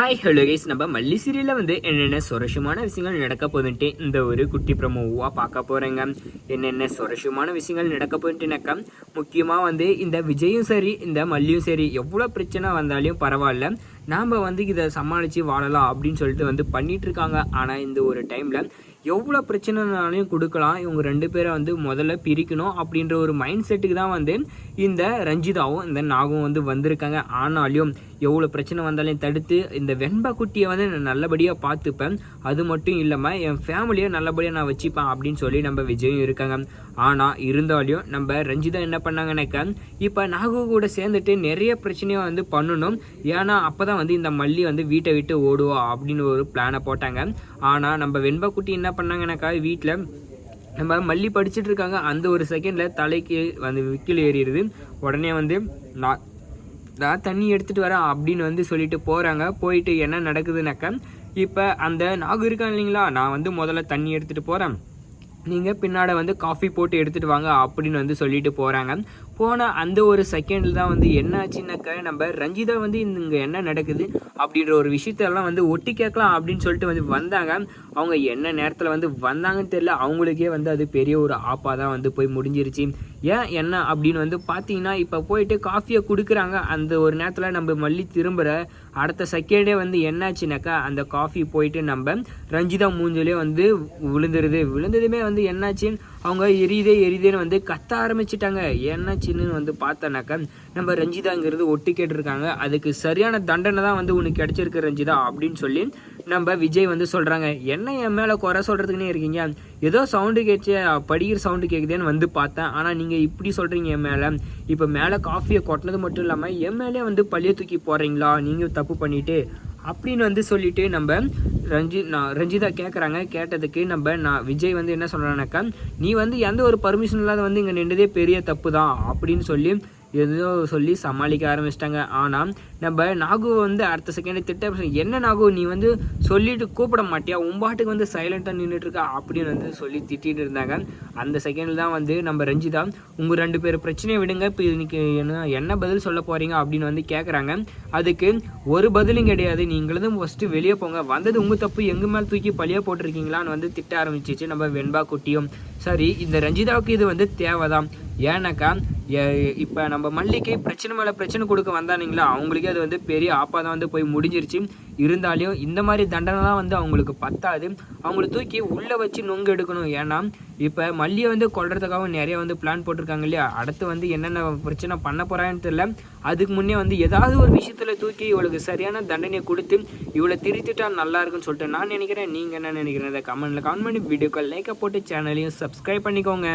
Hi hello guys நம்ம மல்லி சீரியலில் வந்து என்னென்ன சுரஷமான விஷயங்கள் நடக்க போகுதுன்ட்டு இந்த ஒரு குட்டி ப்ரமோவாக பார்க்க போகிறேங்க என்னென்ன சுரஷமான விஷயங்கள் நடக்க போதுன்ட்டுனாக்கா முக்கியமாக வந்து இந்த விஜயும் சரி இந்த மல்லியும் சரி எவ்வளோ பிரச்சனை வந்தாலும் பரவாயில்ல. நாம் வந்து இதை சமாளித்து வாழலாம் அப்படின்னு சொல்லிட்டு வந்து பண்ணிகிட்ருக்காங்க ஆனால் இந்த ஒரு டைமில் எவ்வளோ பிரச்சனைனாலையும் கொடுக்கலாம். இவங்க ரெண்டு பேரை வந்து முதல்ல பிரிக்கணும் அப்படின்ற ஒரு மைண்ட் செட்டுக்கு தான் வந்து இந்த ரஞ்சிதாவும் இந்த நாகும் வந்து வந்திருக்காங்க. ஆனாலும் எவ்வளோ பிரச்சனை வந்தாலும் தடுத்து இந்த வெண்பா குட்டியை வந்து நான் நல்லபடியாக பார்த்துப்பேன். அது மட்டும் இல்லாமல் என் ஃபேமிலியை நல்லபடியாக நான் வச்சுப்பேன் அப்படின்னு சொல்லி நம்ம விஜயும் இருக்காங்க. ஆனால் இருந்தாலும் நம்ம ரஞ்சிதா என்ன பண்ணாங்கன்னாக்கா இப்போ நாகு கூட சேர்ந்துட்டு நிறைய பிரச்சனையை வந்து பண்ணணும். ஏன்னா அப்போ தான் வந்து இந்த மல்லி வந்து வீட்டை விட்டு ஓடுவோம் அப்படின்னு ஒரு பிளானை போட்டாங்க. ஆனால் நம்ம வெண்பா குட்டி என்ன பண்ணாங்கன்னாக்கா வீட்டில் நம்ம மல்லி படிச்சுட்டு இருக்காங்க. அந்த ஒரு செகண்டில் தலைக்கு வந்து விக்கில் ஏறிடுது. உடனே வந்து நான் தான் தண்ணி எடுத்துகிட்டு வரேன் அப்படின்னு வந்து சொல்லிட்டு போகிறாங்க போயிட்டு என்ன நடக்குதுனாக்கா இப்போ அந்த நாகு இருக்கான் இல்லைங்களா? நான் வந்து முதல்ல தண்ணி எடுத்துகிட்டு போகிறேன் நீங்கள் பின்னாடி வந்து காஃபி போட்டு எடுத்துகிட்டு வாங்க அப்படின்னு வந்து சொல்லிட்டு போகிறாங்க போன அந்த ஒரு செகண்டில் தான் வந்து என்னாச்சுன்னாக்கா நம்ம ரஞ்சிதா வந்து இங்கே என்ன நடக்குது அப்படின்ற ஒரு விஷயத்தெல்லாம் வந்து ஒட்டி கேட்கலாம் அப்படின்னு சொல்லிட்டு வந்து வந்தாங்க. அவங்க என்ன நேரத்தில் வந்து வந்தாங்கன்னு தெரியல. அவங்களுக்கே வந்து அது பெரிய ஒரு ஆப்பாக தான் வந்து போய் முடிஞ்சிருச்சு. ஏன் என்ன அப்படின்னு வந்து பார்த்தீங்கன்னா இப்போ போயிட்டு காஃபியை கொடுக்குறாங்க. அந்த ஒரு நேரத்தில் நம்ம மல்லி திரும்புகிற அடுத்த செகண்டே வந்து என்னாச்சுனாக்கா அந்த காஃபி போயிட்டு நம்ம ரஞ்சிதா மூஞ்சிலே வந்து விழுந்துருது. விழுந்ததுமே வந்து என்னாச்சு? அவங்க எரியுதே எரியுதேன்னு வந்து கத்த ஆரம்பிச்சிட்டாங்க. என்னாச்சுன்னு வந்து பார்த்தனாக்கா நம்ம ரஞ்சிதாங்கிறது ஒட்டு கேட்டிருக்காங்க. அதுக்கு சரியான தண்டனை தான் வந்து உனக்கு கிடச்சிருக்கு ரஞ்சிதா அப்படின்னு சொல்லி நம்ம விஜய் வந்து சொல்கிறாங்க என்ன என் மேலே குறை சொல்கிறதுக்குன்னே இருக்கீங்க? ஏதோ சவுண்டு கேட்ச படிக்கிற சவுண்டு கேட்குதேன்னு வந்து பார்த்தேன். ஆனால் நீங்கள் இப்படி சொல்கிறீங்க என் மேலே. இப்போ மேலே காஃபியை கொட்டினது மட்டும் இல்லாமல் என் மேலே வந்து பள்ளியை தூக்கி போடுறீங்களா? நீங்கள் தப்பு பண்ணிவிட்டு அப்படின்னு வந்து சொல்லிட்டு நம்ம ரஞ்சி நான் ரஞ்சிதா கேட்குறாங்க கேட்டதுக்கு நம்ம நான் விஜய் வந்து என்ன சொல்கிறானாக்கா நீ வந்து எந்த ஒரு பர்மிஷன் இல்லாத வந்து இங்கே நின்றதே பெரிய தப்பு தான் அப்படின்னு சொல்லி எதுவும் சொல்லி சமாளிக்க ஆரம்பிச்சிட்டாங்க. ஆனால் நம்ம நாகு வந்து அடுத்த செகண்ட் திட்ட என்ன நாகு நீ வந்து சொல்லிட்டு கூப்பிட மாட்டியா? உம்பாட்டுக்கு வந்து சைலண்ட்டாக நின்றுட்டு இருக்கா அப்படின்னு வந்து சொல்லி திட்டிகிட்டு இருந்தாங்க. அந்த செகண்டில் தான் வந்து நம்ம ரஞ்சிதா உங்கள் ரெண்டு பேர் பிரச்சனையை விடுங்க. இப்போ இன்னைக்கு என்ன என்ன பதில் சொல்ல போகிறீங்க அப்படின்னு வந்து கேட்குறாங்க அதுக்கு ஒரு பதிலும் கிடையாது. நீங்களும் ஃபஸ்ட்டு வெளியே போங்க. வந்தது உங்கள் தப்பு. எங்கள் மேலே தூக்கி பழியாக போட்டிருக்கீங்களான்னு வந்து திட்ட ஆரம்பிச்சிச்சு நம்ம வெண்பா குட்டியும். சரி இந்த ரஞ்சிதாவுக்கு இது வந்து தேவைதான். ஏன்னாக்கா இப்போ நம்ம மல்லிக்கு பிரச்சனை மேலே பிரச்சனை கொடுக்க வந்தானுங்களா? அவங்களுக்கே அது வந்து பெரிய ஆப்பாக தான் வந்து போய் முடிஞ்சிருச்சு. இருந்தாலும் இந்த மாதிரி தண்டனைலாம் வந்து அவங்களுக்கு பத்தாது. அவங்கள தூக்கி உள்ளே வச்சு நொங்கு எடுக்கணும். ஏன்னா இப்போ மல்லியை வந்து கொள்றதுக்காக நிறைய வந்து பிளான் போட்டிருக்காங்க இல்லையா? அடுத்து வந்து என்னென்ன பிரச்சனை பண்ண போகிறான்னு தெரியல. அதுக்கு முன்னே வந்து ஏதாவது ஒரு விஷயத்தில் தூக்கி இவளுக்கு சரியான தண்டனையை கொடுத்து இவளை திருத்திட்டா நல்லா இருக்குன்னு சொல்லிட்டு நான் நினைக்கிறேன். நீங்கள் என்ன நினைக்கிறேன் இதை கமெண்ட்டில் கமெண்ட் பண்ணி வீடியோக்கள் லைக்கை போட்டு சேனலையும் சப்ஸ்கிரைப் பண்ணிக்கோங்க.